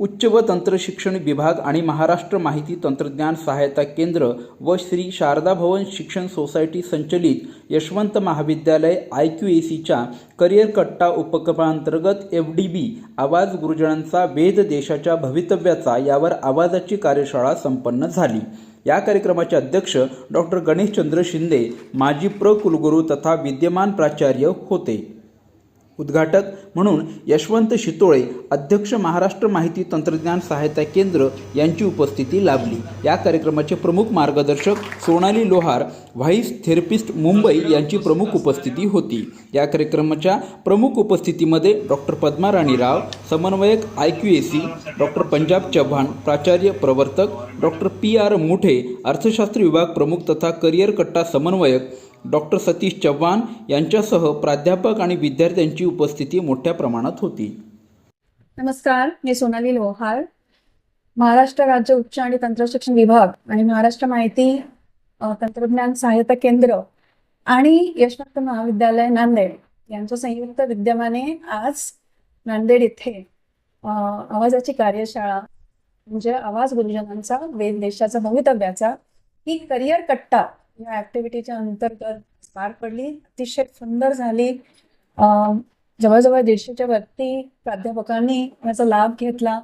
उच्च व तंत्रशिक्षण विभाग आणि महाराष्ट्र माहिती तंत्रज्ञान सहायता केंद्र व श्री शारदा भवन शिक्षण सोसायटी संचलित यशवंत महाविद्यालय आय क्यू ए सीच्या करिअर कट्टा उपक्रमांतर्गत एफ डी बी आवाज गुरुजनांचा वेद देशाच्या भवितव्याचा यावर आवाजाची कार्यशाळा संपन्न झाली. या कार्यक्रमाचे अध्यक्ष डॉक्टर गणेशचंद्र शिंदे माजी प्र कुलगुरू तथा विद्यमान प्राचार्य होते. उद्घाटक म्हणून यशवंत शितोळे अध्यक्ष महाराष्ट्र माहिती तंत्रज्ञान सहायता केंद्र यांची उपस्थिती लाभली. या कार्यक्रमाचे प्रमुख मार्गदर्शक सोनाली लोहार व्हाईस थेरपिस्ट मुंबई यांची प्रमुख उपस्थिती होती. या कार्यक्रमाच्या प्रमुख उपस्थितीमध्ये डॉक्टर पद्मा राणी राव समन्वयक I Q A C doctor Punjab Chavan प्राचार्य प्रवर्तक डॉक्टर पी आर मुठे अर्थशास्त्र विभाग प्रमुख तथा करिअर कट्टा समन्वयक डॉक्टर सतीश चव्हाण यांच्यासह प्राध्यापक आणि विद्यार्थ्यांची उपस्थिती मोठ्या प्रमाणात होती. नमस्कार मी सोनाली लोहार. महाराष्ट्र राज्य उच्च आणि तंत्रशिक्षण विभाग आणि महाराष्ट्र माहिती तंत्रज्ञान सहायता केंद्र आणि यशवंत महाविद्यालय नांदेड यांच्या संयुक्त विद्यमाने आज नांदेड इथे आवाजाची कार्यशाळा म्हणजे आवाज गुरुजनांचा वेद देशाचा भवितव्याचा ही करिअर कट्टा या ऍक्टिव्हिटीच्या अंतर्गत पार पडली. अतिशय सुंदर झाली. जवळजवळ दीडशेच्या वरती प्राध्यापकांनी याचा लाभ घेतला.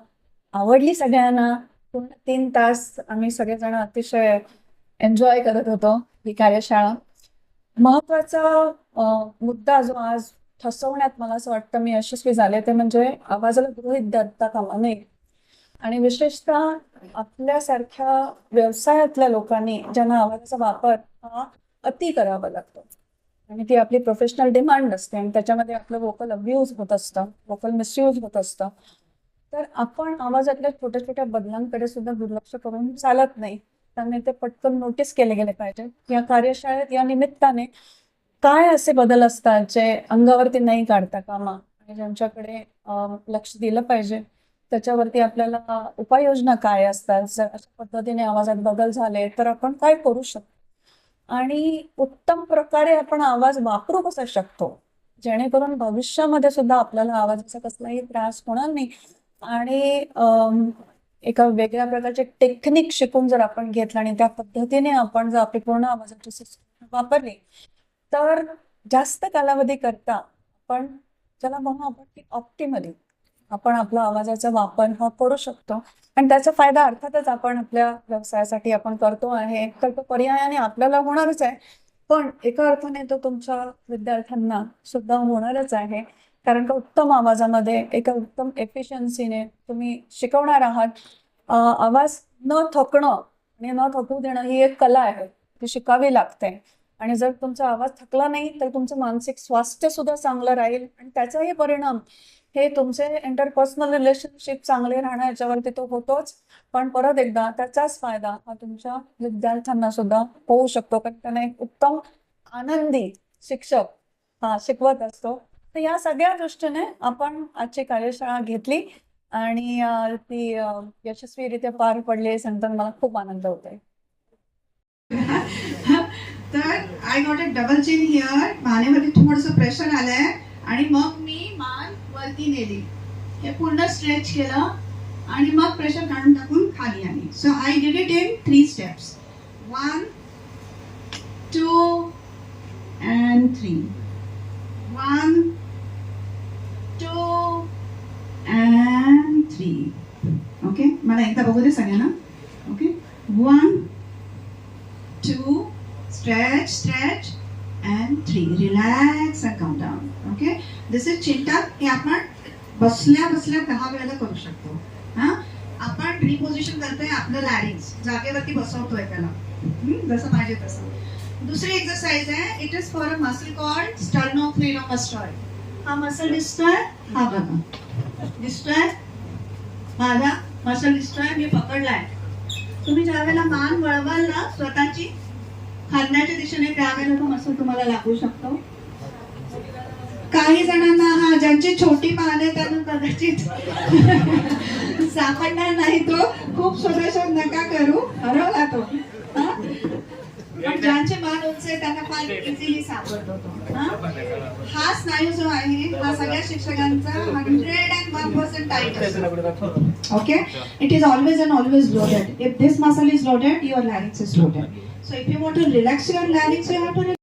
आवडली सगळ्यांना. पूर्ण तीन तास आम्ही सगळेजण अतिशय एन्जॉय करत होतो ही कार्यशाळा. महत्त्वाचा मुद्दा जो आज ठसवण्यात मला असं वाटतं मी यशस्वी झाले ते म्हणजे आवाजाला गृहित धरता कामा नये. आणि विशेषतः आपल्यासारख्या व्यवसायातल्या लोकांनी ज्यांना आवाजाचा वापर हा अति करावा लागतो. आणि ती आपली प्रोफेशनल डिमांड असते आणि त्याच्यामध्ये आपलं वोकल अब्यूज होत असतं वोकल मिसयूज होत असतं. तर आपण आवाजातल्या छोट्या छोट्या बदलांकडे सुद्धा दुर्लक्ष करून चालत नाही. त्यामुळे ते पटकन नोटीस केले गेले पाहिजे. या कार्यशाळेत या निमित्ताने काय असे बदल असतात जे अंगावरती नाही काढता कामा? आणि ज्यांच्याकडे लक्ष दिलं पाहिजे? त्याच्यावरती आपल्याला उपाययोजना काय असतात? जर अशा पद्धतीने आवाजात बदल झाले तर आपण काय करू शकतो? आणि उत्तम प्रकारे आपण आवाज वापरू कसा शकतो? जेणेकरून भविष्यामध्ये सुद्धा आपल्याला आवाजाचा कसलाही त्रास होणार नाही. आणि एका वेगळ्या प्रकारचे टेक्निक शिकून जर आपण घेतलं आणि त्या पद्धतीने आपण जर आपली पूर्ण आवाजाची सिस्टम वापरली तर जास्त कालावधी करता पण ज्याला म्हणू आपण की ऑप्टिमली आपण आपला आवाजाचा वापर हा करू शकतो. आणि त्याचा फायदा अर्थातच आपण आपल्या व्यवसायासाठी आपण करतो आहे. तर तो पर्यायाने आपल्याला होणारच आहे. पण एका अर्थाने तो तुमच्या विद्यार्थ्यांना सुद्धा होणारच आहे. कारण का उत्तम आवाजामध्ये एका उत्तम एफिशियन्सीने तुम्ही शिकवणार आहात. आवाज न थकणं आणि न थकू देणं ही एक कला आहे. ती शिकावी लागते. आणि जर तुमचा आवाज थकला नाही तर तुमचं मानसिक स्वास्थ्य सुद्धा चांगलं राहील. आणि त्याचाही परिणाम हे तुमचे इंटरपर्सनल रिलेशनशिप चांगले राहणं याच्यावरती तो होतोच. पण परत एकदा त्याचाच फायदा हा तुमच्या विद्यार्थ्यांना सुद्धा होऊ शकतो. कारण त्यांना एक उत्तम आनंदी शिक्षक हा शिकवत असतो. तर या सगळ्या दृष्टीने आपण आजची कार्यशाळा घेतली आणि ती यशस्वीरित्या पार पडली सांगताना मला खूप आनंद होत आहे तर I got a double chin here मानेमध्ये थोडस प्रेशर आलंय. आणि मग मी मान वरती नेली. हे पूर्ण स्ट्रेच केलं आणि मग प्रेशर काढून टाकून खाली आली so I did it in three steps one two and three one two and three okay मला एकदा बघू दे सगळ्यांना. Okay one two stretch stretch and three relax and come down. Okay? This is हे आपण बसल्या बसल्या दहा वेळेला करू शकतो. हा? आपण रिपोजिशन करतोय आपलं लॅरिंग्स जागेवरती बसवतोय त्याला. जसं पाहिजे तसं. दुसरी एक्सरसाइज आहे. It is for a muscle called sternocleidomastoid हा मसल दिसतोय हा बघा. दिसतोय माझा मसल दिसतोय मी पकडलाय. तुम्ही ज्या वेळेला मान वळवाल ना स्वतःची खांद्याच्या दिशेने त्यावेळेला तो तुम्हाला लागू शकतो. काही जणांना हा ज्यांची छोटी पाने त्यांना कदाचित सापडणार नाही तो. खूप शोधाशोध नका करू. हरवला तो. पण ज्यांचे मान उंच आहे त्यांना फार इझिली सापडतो तो. हा? हा स्नायू जो आहे हा सगळ्या शिक्षकांचा hundred and one Okay? It is always and always loaded. If this muscle is loaded, your larynx is loaded. So if you want to relax your larynx, you have to